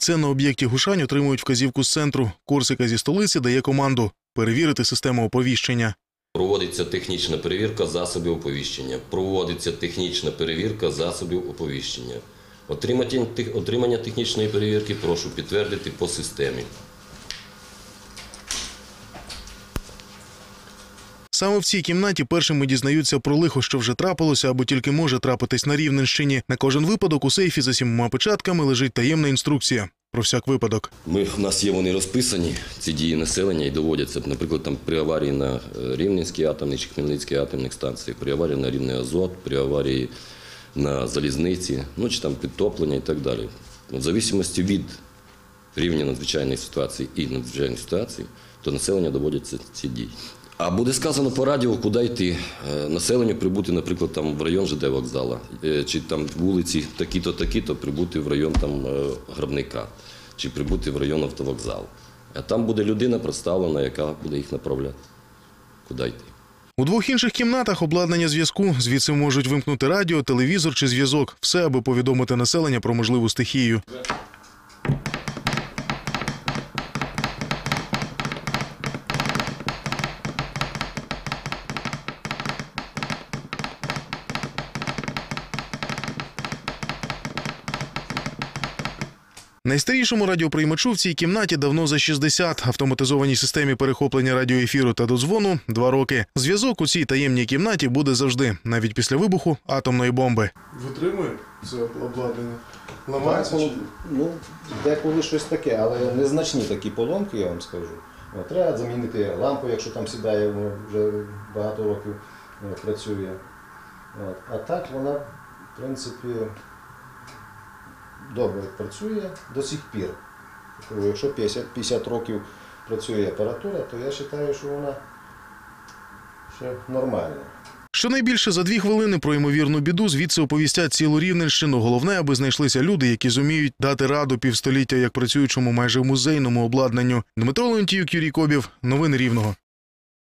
Це на об'єкті Гушань отримують вказівку з центру. Корсика зі столиці дає команду перевірити систему оповіщення. Проводиться технічна перевірка засобів оповіщення. Проводиться технічна перевірка засобів оповіщення. Отримання, технічної перевірки прошу підтвердити по системі. Саме в цій кімнаті першими дізнаються про лихо, що вже трапилося або тільки може трапитись на Рівненщині. На кожен випадок у сейфі за сімома печатками лежить таємна інструкція. Про всяк випадок. Ми, у нас є вони розписані, ці дії населення, і доводяться, наприклад, там, при аварії на е, Рівненській атомній чи Хмельницькій атомних станціях, при аварії на рівний азот, при аварії на залізниці, ну чи там підтоплення і так далі. Ну, В зависимості від рівня надзвичайної ситуації і надзвичайної ситуації, то населення доводяться ці дії. А буде сказано по радіо, куди йти. Е, Населенню прибути, наприклад, там в район ЖД вокзала, е, чи там вулиці такі-то, такі-то, прибути в район там е, гробника, чи прибути в район автовокзалу. А там буде людина представлена, яка буде їх направляти. Куди йти. У двох інших кімнатах обладнання зв'язку. Звідси можуть вимкнути радіо, телевізор чи зв'язок. Все, аби повідомити населення про можливу стихію. Найстарішому радіоприймачу в цій кімнаті давно за 60. Автоматизованій системі перехоплення радіоефіру та додзвону – два роки. Зв'язок у цій таємній кімнаті буде завжди, навіть після вибуху атомної бомби. Витримує це обладнання? Ламається чи ну, деколи щось таке, але незначні такі поломки, я вам скажу. Треба замінити лампу, якщо там сідає, воно вже багато років е, працює. А так вона, в принципі, добре працює до сих пір. Тобто, Якщо 50, 50 років працює апаратура, то я вважаю, що вона ще нормальна. Щонайбільше за дві хвилини про ймовірну біду звідси оповістять цілу Рівненщину. Головне, аби знайшлися люди, які зуміють дати раду півстоліття як працюючому майже музейному обладнанню. Дмитро Леонтіюк, Юрій Кобів. Новини Рівного.